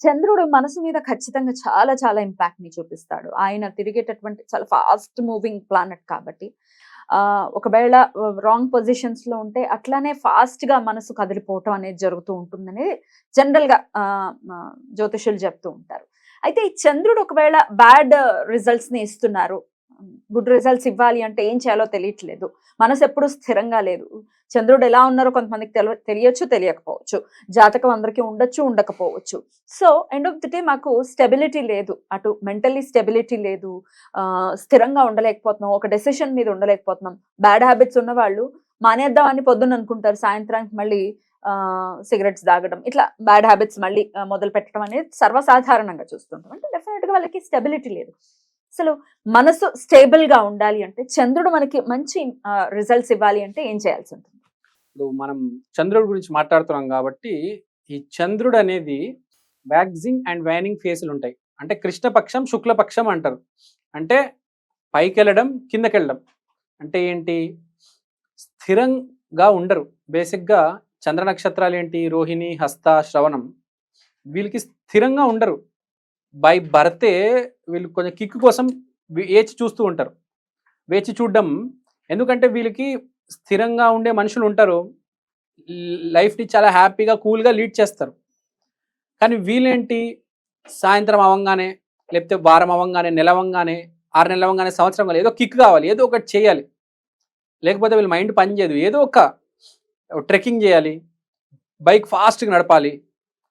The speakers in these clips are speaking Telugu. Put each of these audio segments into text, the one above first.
చంద్రుడు మనసు మీద ఖచ్చితంగా చాలా చాలా ఇంపాక్ట్ని చూపిస్తాడు. ఆయన తిరిగేటటువంటి చాలా ఫాస్ట్ మూవింగ్ ప్లానెట్ కాబట్టి. ఆ ఒకవేళ రాంగ్ పొజిషన్స్లో ఉంటే అట్లానే ఫాస్ట్గా మనసు కదిలిపోవటం అనేది జరుగుతూ ఉంటుందని జనరల్గా జ్యోతిషులు చెప్తూ ఉంటారు. అయితే ఈ చంద్రుడు ఒకవేళ బ్యాడ్ రిజల్ట్స్ని ఇస్తున్నారు గుడ్ రిజల్ట్స్ ఇవ్వాలి అంటే ఏం చేయాలో తెలియట్లేదు. మనసు ఎప్పుడు స్థిరంగా లేదు. చంద్రుడు ఎలా ఉన్నారో కొంతమందికి తెలియ తెలియచ్చు తెలియకపోవచ్చు. జాతకం అందరికీ ఉండొచ్చు ఉండకపోవచ్చు. So end of the day మాకు స్టెబిలిటీ లేదు. అటు మెంటలీ స్టెబిలిటీ లేదు. స్థిరంగా ఉండలేకపోతున్నాం. ఒక డెసిషన్ మీద ఉండలేకపోతున్నాం. బ్యాడ్ హ్యాబిట్స్ ఉన్న వాళ్ళు మానేద్దాం అని పొద్దున్న అనుకుంటారు. సాయంత్రానికి మళ్ళీ సిగరెట్స్ తాగడం. ఇట్లా బ్యాడ్ హ్యాబిట్స్ మళ్ళీ మొదలు పెట్టడం అనేది సర్వసాధారణంగా చూస్తుంటాం. అంటే డెఫినెట్గా వాళ్ళకి స్టెబిలిటీ లేదు. అసలు మనసు స్టేబుల్గా ఉండాలి అంటే చంద్రుడు మనకి మంచి రిజల్ట్స్ ఇవ్వాలి అంటే ఏం చేయాల్సి ఉంటుంది? ఇప్పుడు మనం చంద్రుడి గురించి మాట్లాడుతున్నాం కాబట్టి ఈ చంద్రుడు అనేది వ్యాక్సింగ్ అండ్ వ్యానింగ్ ఫేసులు ఉంటాయి. అంటే కృష్ణపక్షం శుక్లపక్షం అంటారు. అంటే పైకి వెళ్ళడం కిందకి వెళ్ళడం అంటే ఏంటి? స్థిరంగా ఉండరు. బేసిక్గా చంద్ర నక్షత్రాలు ఏంటి? రోహిణి హస్త శ్రవణం. వీళ్ళకి స్థిరంగా ఉండరు. బై భర్తే వీళ్ళు కొంచెం కిక్ కోసం వేచి చూస్తూ ఉంటారు. వేచి చూడడం ఎందుకంటే వీళ్ళకి స్థిరంగా ఉండే మనుషులు ఉంటారు. లైఫ్ని చాలా హ్యాపీగా కూల్గా లీడ్ చేస్తారు. కానీ వీళ్ళేంటి? సాయంత్రం అవ్వంగానే లేకపోతే వారం అవ్వంగానే నెల అవంగానే ఆరు నెలలు అవ్వంగానే సంవత్సరం కావాలి. ఏదో కిక్ కావాలి ఏదో ఒకటి చేయాలి. లేకపోతే వీళ్ళ మైండ్ పనిచేయదు ఏదో ఒక ట్రెక్కింగ్ చేయాలి. బైక్ ఫాస్ట్గా నడపాలి.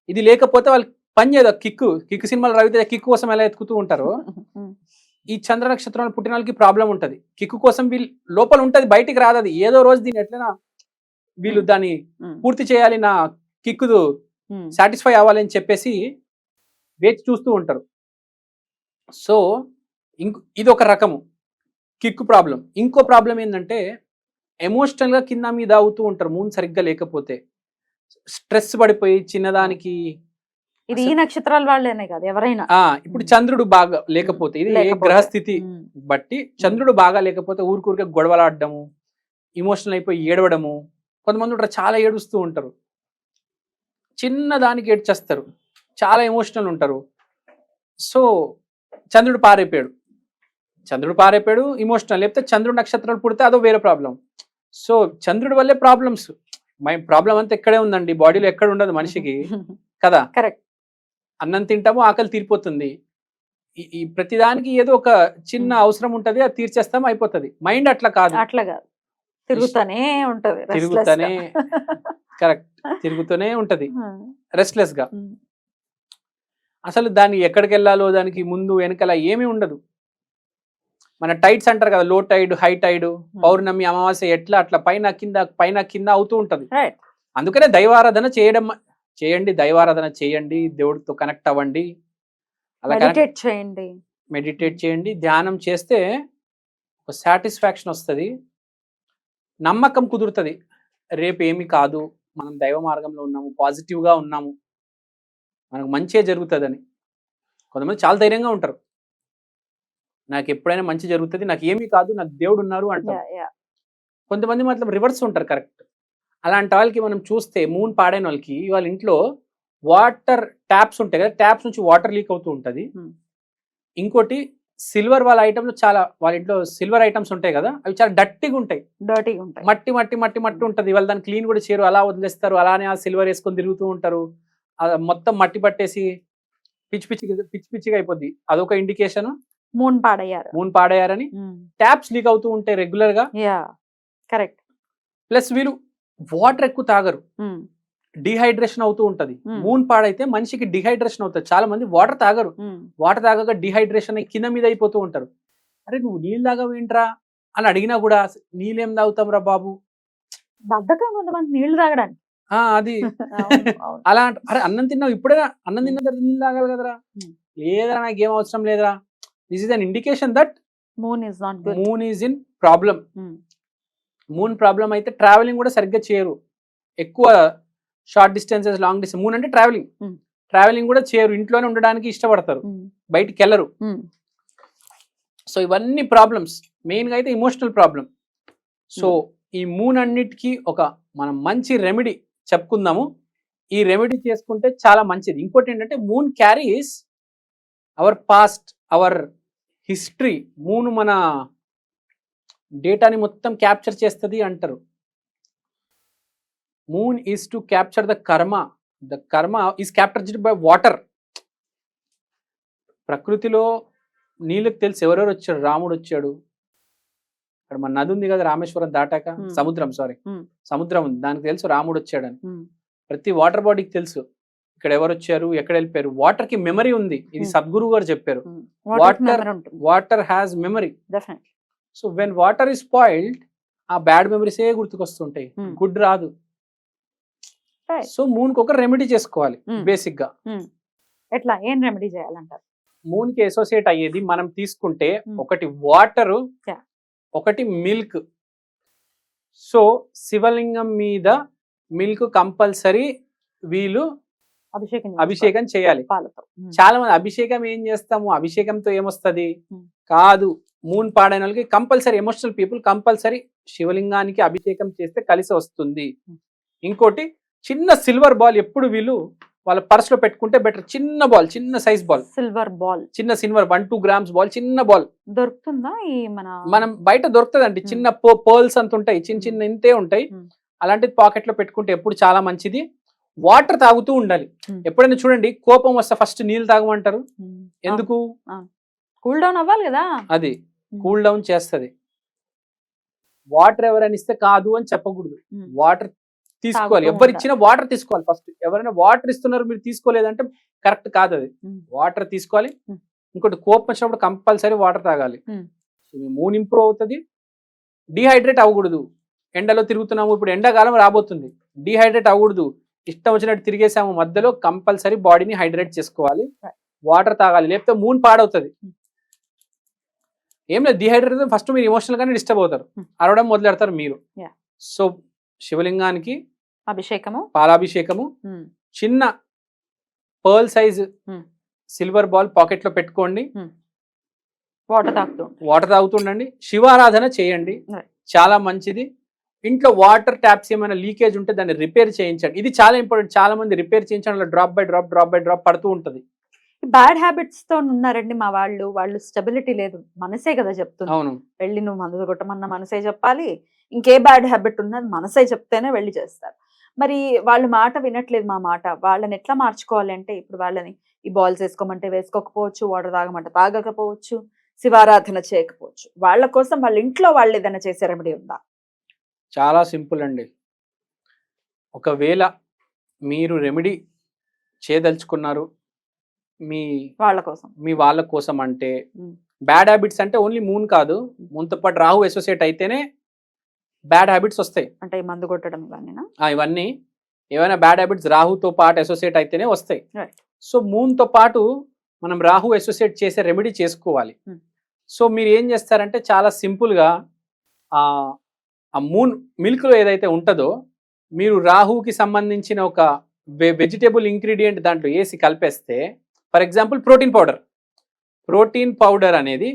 ఇది లేకపోతే వాళ్ళు పని చేయదు కిక్ కిక్ సినిమాలు రవితే కిక్ కోసం ఎలా ఎత్తుకుతూ ఉంటారో ఈ చంద్ర నక్షత్రంలో పుట్టిన వాళ్ళకి ప్రాబ్లం ఉంటుంది. కిక్కు కోసం వీళ్ళు లోపల ఉంటుంది బయటికి రాదు అది. ఏదో రోజు దీన్ని ఎట్లైనా వీళ్ళు దాన్ని పూర్తి చేయాలి నా కిక్కు సాటిస్ఫై అవ్వాలని చెప్పేసి వేచి చూస్తూ ఉంటారు. సో ఇంకో ఇది ఒక రకము. Kick problem. ఇంకో ప్రాబ్లం ఏంటంటే ఎమోషనల్గా కింద మీద అవుతూ ఉంటారు. మూన్ సరిగ్గా లేకపోతే. స్ట్రెస్ పడిపోయి చిన్నదానికి ఇది ఈ నక్షత్రాల వాళ్ళేనే కాదు ఎవరైనా. ఇప్పుడు చంద్రుడు బాగా లేకపోతే ఇది. గ్రహస్థితి. బట్టి చంద్రుడు బాగా లేకపోతే ఊరికూరికే గొడవలాడడము ఇమోషనల్ అయిపోయి ఏడవడము కొంతమంది ఉంటారు చాలా ఏడుస్తూ ఉంటారు. చిన్న దానికి ఏడ్చేస్తారు చాలా ఎమోషనల్ ఉంటారు. సో చంద్రుడు పారైపోయాడు. చంద్రుడు పారైపోయాడు ఇమోషనల్ లేకపోతే చంద్రుడు నక్షత్రాలు పుడితే అదో వేరే ప్రాబ్లం సో చంద్రుడి వల్లే ప్రాబ్లమ్స్ మై ప్రాబ్లం అంతా ఎక్కడే ఉందండి. బాడీలో ఎక్కడ ఉండదు మనిషికి. కదా? కరెక్ట్ అన్నం తింటాము ఆకలి తీరిపోతుంది ఈ- ప్రతిదానికి ఏదో ఒక చిన్న. అవసరం ఉంటది అది తీర్చేస్తాం అయిపోతది మైండ్ అట్లా కాదు అట్లా కాదు తిరుగుతానే ఉంటది తిరుగుతానే. కరెక్ట్ తిరుగుతూనే ఉంటది. రెస్ట్లెస్గా. అసలు దాన్ని ఎక్కడికి వెళ్ళాలో దానికి ముందు వెనకాల ఏమీ ఉండదు మన టైడ్స్ అంటారు కదా లో టైడ్ హై టైడ్ పౌర్ణమి అమావాస్య ఎట్లా అట్లా పైన కింద పైన కింద అవుతూ ఉంటది. అందుకనే దైవారాధన చేయడం చేయండి దైవారాధన చేయండి దేవుడితో కనెక్ట్ అవ్వండి. అలా మెడిటేట్ చేయండి. మెడిటేట్ చేయండి. ధ్యానం చేస్తే ఒక సాటిస్ఫాక్షన్ వస్తుంది. నమ్మకం కుదురుతుంది. రేపు ఏమి కాదు. మనం దైవ మార్గంలో ఉన్నాము. పాజిటివ్గా ఉన్నాము. మనకు మంచిగా జరుగుతుందని. కొంతమంది చాలా ధైర్యంగా ఉంటారు. నాకు ఎప్పుడైనా మంచి జరుగుతుంది. నాకు ఏమీ కాదు. నాకు దేవుడు ఉన్నారు అంటారు. కొంతమంది మాత్రం రివర్స్ ఉంటారు కరెక్ట్. అలాంటి వాళ్ళకి మనం చూస్తే మూన్ పాడైన వాళ్ళకి వాళ్ళ ఇంట్లో వాటర్ ట్యాప్స్ ఉంటాయి కదా ట్యాప్స్ నుంచి వాటర్ లీక్ అవుతూ ఉంటుంది. ఇంకోటి సిల్వర్ వాళ్ళ ఐటమ్లో చాలా వాళ్ళ ఇంట్లో సిల్వర్ ఐటమ్స్ ఉంటాయి కదా అవి చాలా డట్టిగా ఉంటాయి. డర్టీగా ఉంటాయి. మట్టి మట్టి మట్టి మట్టి ఉంటుంది. వాళ్ళు దాన్ని క్లీన్ కూడా చేయరు అలా వదిలేస్తారు అలానే ఆ సిల్వర్ వేసుకొని తిరుగుతూ ఉంటారు. మొత్తం మట్టి పట్టేసి పిచ్చి పిచ్చి పిచ్చి పిచ్చిగా అయిపోద్ది. అదొక ఇండికేషన్ మూన్ పాడయ్యారు. మూన్ పాడేయారని ట్యాప్స్ లీక్ అవుతూ ఉంటాయి రెగ్యులర్గా. కరెక్ట్ ప్లస్ వీళ్ళు వాటర్ ఎక్కువ తాగరు. డిహైడ్రేషన్ అవుతూ ఉంటది. మూన్ పాడైతే మనిషికి డిహైడ్రేషన్ అవుతుంది. చాలా మంది వాటర్ తాగరు. వాటర్ తాగక డిహైడ్రేషన్ కింద మీద అయిపోతూ ఉంటారు. అరే నువ్వు నీళ్ళు తాగవేంట్రా అని అడిగినా కూడా నీళ్ళేం తాగుతాం రా బాబు? బద్దకం కొంతమంది నీళ్ళు తాగడానికి. అది. అలా అరే అన్నం తిన్నావు ఇప్పుడే అన్నం తిన్న తర్వాత నీళ్ళు తాగాలి కదరా. లేదరా నాకు ఏం అవసరం లేదురా. This is an indication that moon is not moon is in problem moon problem అయితే ట్రావెలింగ్ కూడా సరిగ్గా చేయరు. ఎక్కువ short distances long distance moon అంటే ట్రావెలింగ్ Hmm. ట్రావెలింగ్ కూడా చేయరు. ఇంట్లోనే ఉండడానికి ఇష్టపడతారు. బయటికి వెళ్ళరు. సో ఇవన్నీ ప్రాబ్లమ్స్ మెయిన్గా అయితే ఇమోషనల్ ప్రాబ్లం సో ఈ మూన్ అన్నిటికీ ఒక మనం మంచి రెమెడీ చెప్పుకుందాము. ఈ రెమెడీ చేసుకుంటే చాలా మంచిది. ఇంకోటి ఏంటంటే moon carries our past our history moon మన డేటాని మొత్తం క్యాప్చర్ చేస్తుంది అంటారు. Moon is to capture the karma the karma is captured by water ప్రకృతిలో నీళ్ళకి తెలుసు ఎవరెవరు వచ్చాడు రాముడు వచ్చాడు. అక్కడ మన నది ఉంది కదా రామేశ్వరం దాటాక. సముద్రం సారీ. సముద్రం ఉంది. దానికి తెలుసు రాముడు వచ్చాడని. ప్రతి వాటర్ బాడీకి తెలుసు. ఇక్కడ ఎవరు వచ్చారు? ఎక్కడ వెళ్ళిపోయారు? వాటర్కి మెమరీ ఉంది. ఇది. సద్గురు గారు చెప్పారు. Water water has memory so when water is spoiled ఆ బ్యాడ్ మెమరీసే గుర్తుకొస్తుంటాయి? Hmm. గుడ్ రాదు. Right. సో మూన్కి ఒక రెమెడీ చేసుకోవాలి Hmm. బేసిక్గా ఎట్లా? ఏం రెమెడీ చేయాలంటారు? మూన్కి అసోసియేట్ అయ్యేది మనం తీసుకుంటే Hmm. ఒకటి వాటర్. ఒకటి మిల్క్ సో శివలింగం మీద మిల్క్ కంపల్సరీ వీళ్ళు అభిషేకం అభిషేకం చేయాలి. చాలా మంది అభిషేకం ఏం చేస్తాము? అభిషేకంతో ఏమొస్తది? Hmm. కాదు. మూన్ పాడైన వాళ్ళకి కంపల్సరీ ఎమోషనల్ పీపుల్ కంపల్సరీ శివలింగానికి అభిషేకం చేస్తే కలిసి వస్తుంది. ఇంకోటి చిన్న సిల్వర్ బాల్ ఎప్పుడు వీళ్ళు వాళ్ళ purse లో పెట్టుకుంటే బెటర్. చిన్న బాల్ చిన్న సైజ్ బాల్. Silver ball. చిన్న silver one two grams ball చిన్న బాల్. దొరుకుతుందా మన మనం బయట దొరుకుతుందండి. చిన్న పర్ల్స్ అంత ఉంటాయి. చిన్న చిన్న ఇంతే ఉంటాయి. అలాంటిది పాకెట్లో పెట్టుకుంటే ఎప్పుడు చాలా మంచిది. వాటర్ తాగుతూ ఉండాలి. ఎప్పుడైనా చూడండి కోపం వస్తే ఫస్ట్ నీళ్ళు తాగమంటారు. ఎందుకు? కూల్ డౌన్ అవ్వాలి కదా? అది. కూల్ డౌన్ చేస్తది. వాటర్ ఎవరైనా ఇస్తే కాదు అని చెప్పకూడదు. వాటర్ తీసుకోవాలి. తాగుతూ ఎవరు ఉండాలి. ఇచ్చినా వాటర్ తీసుకోవాలి ఫస్ట్. ఎవరైనా వాటర్ ఇస్తున్నారు మీరు తీసుకోలేదంటే కరెక్ట్ కాదు అది. వాటర్ తీసుకోవాలి. ఇంకోటి కోపం వచ్చినప్పుడు కంపల్సరీ వాటర్ తాగాలి. సో మీ మూన్ ఇంప్రూవ్ అవుతుంది. డిహైడ్రేట్ అవ్వకూడదు. ఎండలో తిరుగుతున్నాము. ఇప్పుడు ఎండాకాలం రాబోతుంది. డిహైడ్రేట్ అవ్వకూడదు. ఇష్టం వచ్చినట్టు తిరిగేసాము మధ్యలో కంపల్సరీ బాడీని హైడ్రేట్ చేసుకోవాలి. వాటర్ తాగాలి. లేకపోతే మూన్ పాడవుతుంది. ఏం లేదు డిహైడ్రేట్ ఫస్ట్ మీరు ఎమోషనల్ గానే డిస్టర్బ్ అవుతారు. Hmm. అరవడం మొదలెడతారు మీరు. సో శివలింగానికి అభిషేకము. పాలాభిషేకము. ఉమ్, చిన్న pearl size Hmm. Silver ball పాకెట్లో పెట్టుకోండి వాటర్ తాగుతూ వాటర్ తాగుతుండండి శివారాధన చేయండి. చాలా మంచిది. ఇంట్లో వాటర్ ట్యాప్స్ ఏమైనా లీకేజ్ ఉంటే దాన్ని రిపేర్ చేయించండి. ఇది చాలా ఇంపార్టెంట్ చాలా మంది రిపేర్ చేయించడం drop by drop drop by drop పడుతూ ఉంటుంది. బ్యాడ్ హ్యాబిట్స్తో ఉన్నారండి మా వాళ్ళు. వాళ్ళు స్టెబిలిటీ లేదు. మనసే కదా చెప్తుంది. అవును. వెళ్ళి నువ్వు మందు కొట్టమన్న మనసే చెప్పాలి. ఇంకే బ్యాడ్ హ్యాబిట్ ఉన్నది మనసే చెప్తేనే వెళ్ళి చేస్తారు. మరి వాళ్ళ మాట వినట్లేదు మా మాట. వాళ్ళని ఎట్లా మార్చుకోవాలి అంటే ఇప్పుడు వాళ్ళని ఈ బాల్స్ వేసుకోమంటే వేసుకోకపోవచ్చు వాటర్ తాగమంటే తాగకపోవచ్చు శివారాధన చేయకపోవచ్చు. వాళ్ళ కోసం వాళ్ళ ఇంట్లో వాళ్ళు ఏదైనా చేసే రెమెడీ ఉందా? చాలా సింపుల్ అండి. ఒకవేళ మీరు రెమెడీ చేయదలుచుకున్నారు మీ వాళ్ళ కోసం. మీ వాళ్ళ కోసం అంటే. బ్యాడ్ హ్యాబిట్స్ అంటే ఓన్లీ మూన్ కాదు. మూన్తో పాటు రాహు అసోసియేట్ అయితేనే బ్యాడ్ హ్యాబిట్స్ వస్తాయి. అంటే మందు కొట్టడం ఇవన్నీనా? ఆ, ఇవన్నీ. ఏమైనా బ్యాడ్ హ్యాబిట్స్ రాహుతో పాటు అసోసియేట్ అయితేనే వస్తాయి. సో మూన్తో పాటు మనం రాహు అసోసియేట్ చేసే రెమెడీ చేసుకోవాలి. సో మీరు ఏం చేస్తారంటే చాలా సింపుల్గా ఆ మూన్ మిల్క్లో ఏదైతే ఉంటుందో మీరు రాహుకి సంబంధించిన ఒక వెజిటేబుల్ ఇంగ్రీడియంట్ దాంట్లో వేసి కలిపేస్తే for example protein powder. Protein powder అనేది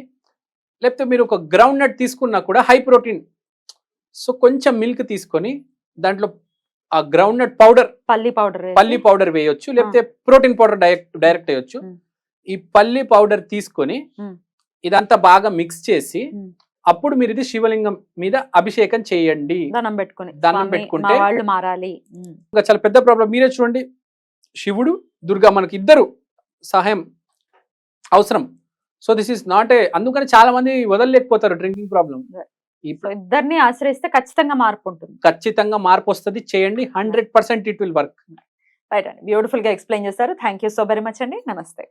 లేకపోతే మీరు ఒక గ్రౌండ్ నట్ తీసుకున్నా కూడా హై ప్రోటీన్. సో కొంచెం మిల్క్ తీసుకొని దాంట్లో ఆ గ్రౌండ్ నట్ పౌడర్ పల్లి పౌడర్ పల్లి పౌడర్ వేయొచ్చు లేకపోతే ప్రోటీన్ పౌడర్ డైరెక్ట్ డైరెక్ట్ వేయొచ్చు. ఈ పల్లి పౌడర్ తీసుకొని. ఇదంతా బాగా మిక్స్ చేసి. అప్పుడు మీరు ఇది శివలింగం మీద అభిషేకం చేయండి. దండం పెట్టుకుని దండం స్వామి, పెట్టుకుంటే- వాళ్ళు మారాలి. ఇంకా చాలా పెద్ద ప్రాబ్లం. మీరే చూడండి. శివుడు దుర్గా మనకి ఇద్దరు. సహాయం అవసరం so this is not a అందుకని చాలా మంది వదలలేకపోతారు డ్రింకింగ్ ప్రాబ్లం ఇద్దరిని ఆశ్రయిస్తే ఖచ్చితంగా మార్పు ఉంటుంది ఖచ్చితంగా మార్పు వస్తుంది చేయండి hundred percent it will work right అండి బ్యూటిఫుల్గా ఎక్స్ప్లెయిన్ చేశారు thank you so very much అండి నమస్తే